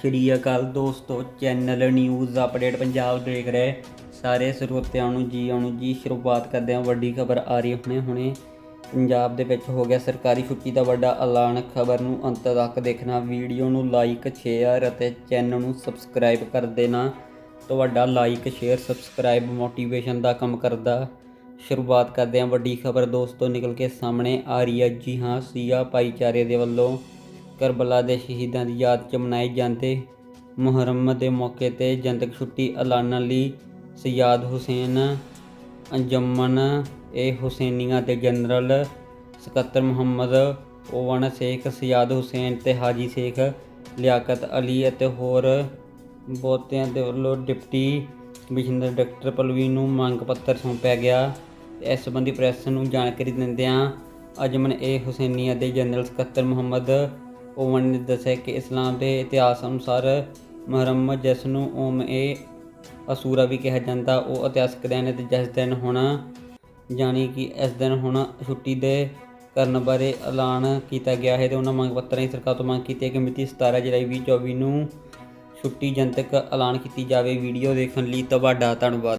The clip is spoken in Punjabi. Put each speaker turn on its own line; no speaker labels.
ਸ਼੍ਰੀ ਅਕਾਲ ਦੋਸਤੋ ਚੈਨਲ ਨਿਊਜ਼ ਅਪਡੇਟ ਪੰਜਾਬ ਦੇਖ ਰਹੇ। ਸਾਰੇ ਸਰੋਤਿਆਂ ਨੂੰ ਜੀ ਆਉਣ ਜੀ, ਸ਼ੁਰੂਆਤ ਕਰਦੇ ਹਾਂ ਵੱਡੀ ਖਬਰ ਆ ਰਹੀ ਹੁਣੇ ਹੁਣੇ। ਪੰਜਾਬ ਦੇ ਵਿੱਚ ਹੋ ਗਿਆ ਸਰਕਾਰੀ ਛੁੱਟੀ ਦਾ ਵੱਡਾ ਐਲਾਨ। ਖਬਰ ਨੂੰ ਅੰਤ ਤੱਕ ਦੇਖਣਾ, ਵੀਡੀਓ ਨੂੰ ਲਾਈਕ ਸ਼ੇਅਰ ਅਤੇ ਚੈਨਲ ਨੂੰ ਸਬਸਕ੍ਰਾਈਬ ਕਰ ਦੇਣਾ। ਤੁਹਾਡਾ ਲਾਈਕ ਸ਼ੇਅਰ ਸਬਸਕ੍ਰਾਈਬ ਮੋਟੀਵੇਸ਼ਨ ਦਾ ਕੰਮ ਕਰਦਾ। ਸ਼ੁਰੂਆਤ ਕਰਦੇ ਹਾਂ ਵੱਡੀ ਖਬਰ ਦੋਸਤੋ, ਨਿਕਲ ਕੇ ਸਾਹਮਣੇ ਆ ਰਹੀ ਹੈ। ਜੀ ਹਾਂ, ਸੀਆ ਭਾਈਚਾਰੇ ਦੇ ਵੱਲੋਂ ਕਰਬਲਾ ਦੇ ਸ਼ਹੀਦਾਂ ਦੀ ਯਾਦ 'ਚ ਮਨਾਏ ਜਾਂਦੇ ਮੁਹਰਮ ਦੇ ਮੌਕੇ ਤੇ ਜਨਤਕ ਛੁੱਟੀ ਐਲਾਨਣ ਲਈ ਸਯਾਦ ਹੁਸੈਨ, ਅੰਜਮਨ ਏ ਹੁਸੈਨੀਆਂ ਦੇ ਜਨਰਲ ਸਕੱਤਰ ਮੁਹੰਮਦ, ਓਵਨ ਸ਼ੇਖ ਸਯਾਦ ਹੁਸੈਨ ਤੇ ਹਾਜੀ ਸ਼ੇਖ ਲਿਆਕਤ ਅਲੀ ਅਤੇ ਹੋਰ ਬਹੁਤਿਆਂ ਦੇ ਵੱਲੋਂ ਡਿਪਟੀ ਕਮਿਸ਼ਨਰ ਡਾਕਟਰ ਪਲਵੀ ਨੂੰ ਮੰਗ ਪੱਤਰ ਸੌਂਪਿਆ ਗਿਆ। ਇਸ ਸੰਬੰਧੀ ਪ੍ਰੈਸ ਨੂੰ ਜਾਣਕਾਰੀ ਦਿੰਦਿਆਂ ਅਜਮਨ ਏ ਹੁਸੈਨੀਆ ਦੇ ਜਨਰਲ ਸਕੱਤਰ ਮੁਹੰਮਦ ਓਵਨ ਨੇ ਦੱਸਿਆ ਕਿ ਇਸਲਾਮ ਦੇ ਇਤਿਹਾਸ ਅਨੁਸਾਰ ਮੁਹਰਮ ਜਿਸ ਨੂੰ ਓਮ ਏ ਅਸੂਰਾ ਵੀ ਕਿਹਾ ਜਾਂਦਾ, ਉਹ ਇਤਿਹਾਸਕ ਦਿਨ ਹੈ ਤੇ ਜਿਸ ਦਿਨ ਹੁਣ ਜਾਣੀ ਕਿ ਇਸ ਦਿਨ ਹੁਣ ਛੁੱਟੀ ਦੇ ਕਰਨ ਬਾਰੇ ਐਲਾਨ ਕੀਤਾ ਗਿਆ ਹੈ ਤੇ ਉਹਨਾਂ ਮੰਗ ਪੱਤਰਾਂ ਦੀ ਸਰਕਾਰ ਤੋਂ ਮੰਗ ਕੀਤੀ ਹੈ ਕਿ ਮਿਤੀ 17 ਜੁਲਾਈ 2024 ਨੂੰ ਛੁੱਟੀ ਜਨਤਕ ਐਲਾਨ ਕੀਤੀ ਜਾਵੇ। ਵੀਡੀਓ ਦੇਖਣ ਲਈ ਤੁਹਾਡਾ ਧੰਨਵਾਦ।